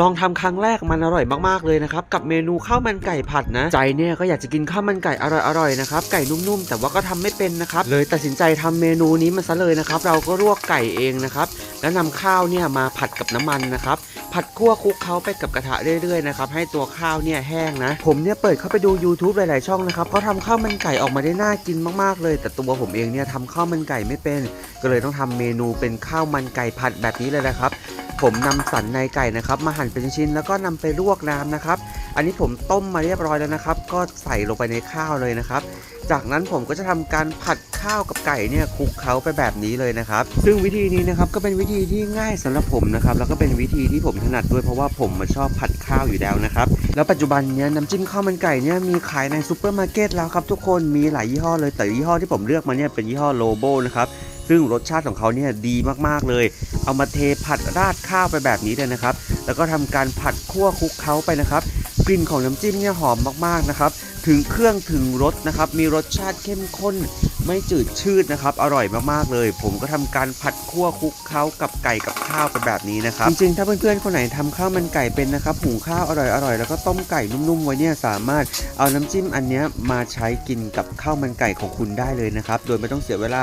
ลองทำครั้งแรกมันอร่อยมากๆเลยนะครับกับเมนูข้าวมันไก่ผัดนะ ใจเนี่ยก็อยากจะกินข้าวมันไก่อร่อยๆนะครับไก่นุ่มๆแต่ว่าก็ทำไม่เป็นนะครับเลยตัดสินใจทำเมนูนี้มาซะเลยนะครับเราก็ลวกไก่เองนะครับแล้วนำข้าวเนี่ยมาผัดกับน้ำมันนะครับผัดคั่วคลุกเคล้าไปกับกระทะเรื่อยๆนะครับให้ตัวข้าวเนี่ยแห้งนะ ผมเนี่ยเปิดเข้าไปดู YouTube หลายๆช่องนะครับเขาทำข้าวมันไก่ออกมาได้น่ากินมากๆเลย แต่ตัวผมเองเนี่ยทำข้าวมันไก่ไม่เป็น ก็เลยต้องทำเมนูเป็นข้าวมันไก่ผัดแบบนี้เลยนะครับ ผมนำสันในไก่นะครับมาหั่นเป็นชิ้นแล้วก็นำไปลวกน้ำนะครับ อันนี้ผมต้มมาเรียบร้อยแล้วนะครับ ก็ใส่ลงไปในข้าวเลยนะครับ จากนั้นผมก็จะทำการผัดข้าวกับไก่เนี่ยคลุกเคล้าไปแบบนี้เลยนะครับ ซึ่งวิธีนี้นะครับก็เป็นวิธีที่ง่ายสำหรับผมนะครับแล้วก็เป็นวิธีที่ผมถนัดด้วยเพราะว่าผมมาชอบผัดข้าวอยู่แล้วนะครับแล้วปัจจุบันเนี้ยน้ำจิ้มข้าวมันไก่เนี่ยมีขายในซูเปอร์มาร์เก็ตแล้วครับทุกคนมีหลายยี่ห้อเลยแต่ยี่ห้อที่ผมเลือกมาเนี่ยเป็นยี่ห้อโลโบนะครับ ซึ่งรสชาติของเขาเนี่ยดีมากๆเลย เอามาเทผัดราดข้าวไปแบบนี้เลยนะครับ แล้วก็ทำการผัดคั่วคลุกเคล้าไปนะครับ กลิ่นของน้ำจิ้มเนี่ยหอมมากๆนะครับ ถึงเครื่องถึงรสนะครับ มีรสชาติเข้มข้นไม่จืดชืดนะครับ อร่อยมากๆเลย ผมก็ทำการผัดคั่วคลุกเคล้ากับไก่กับข้าวไปแบบนี้นะครับ จริงๆ ถ้าเพื่อนๆ คนไหนทำข้าวมันไก่เป็นนะครับ หุงข้าวอร่อยๆ แล้วก็ต้มไก่นุ่มๆ ไว้เนี่ยสามารถเอาน้ำจิ้มอันนี้มาใช้กินกับข้าวมันไก่ของคุณได้เลยนะครับ โดยไม่ต้องเสียเวลา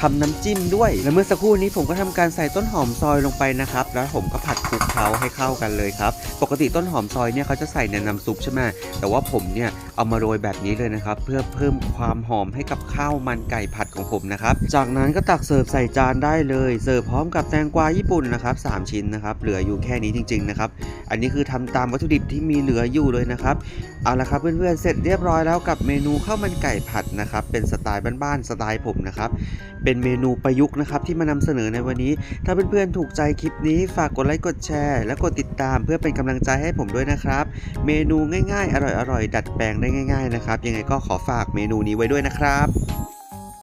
ทำน้ำจิ้มด้วย และเมื่อสักครู่นี้ผมก็ทำการใส่ต้นหอมซอยลงไปนะครับ แล้วผมก็ผัดคลุกเคล้าให้เข้ากันเลยครับ ปกติต้นหอมซอยเนี่ยเขาจะใส่ในน้ำซุปใช่ไหมแต่ว่าผมเนี่ยเอามาโรยแบบนี้เลยนะครับ เพื่อเพิ่มความหอมให้กับข้าวมันไก่ผัดของผมนะครับ จากนั้นก็ตักเสิร์ฟใส่จานได้เลย เสิร์ฟพร้อมกับแตงกวาญี่ปุ่นนะครับสามชิ้นนะครับ เหลืออยู่แค่นี้จริง ๆ นะครับ อันนี้คือทำตามวัตถุดิบที่มีเหลืออยู่เลยนะครับ เอาละครับเพื่อนๆ เสร็จเรียบร้อยแล้วกับเมนูข้าวมันไก่ผัดนะครับ เป็นสไตล์บ้านๆ สไตล์ผมนะครับ เป็นเมนูประยุกต์นะครับที่มานำเสนอในวันนี้ ถ้าเพื่อนๆ ถูกใจคลิปนี้ฝากกดไลค์ กดแชร์ และกดติดตามเพื่อเป็นกำลังใจให้ผมด้วยนะครับ เมนูง่ายๆ อร่อยๆ ดัดแปลงได้ง่าย ๆ นะครับ ยังไงก็ขอฝากเมนูนี้ไว้ด้วยนะครับ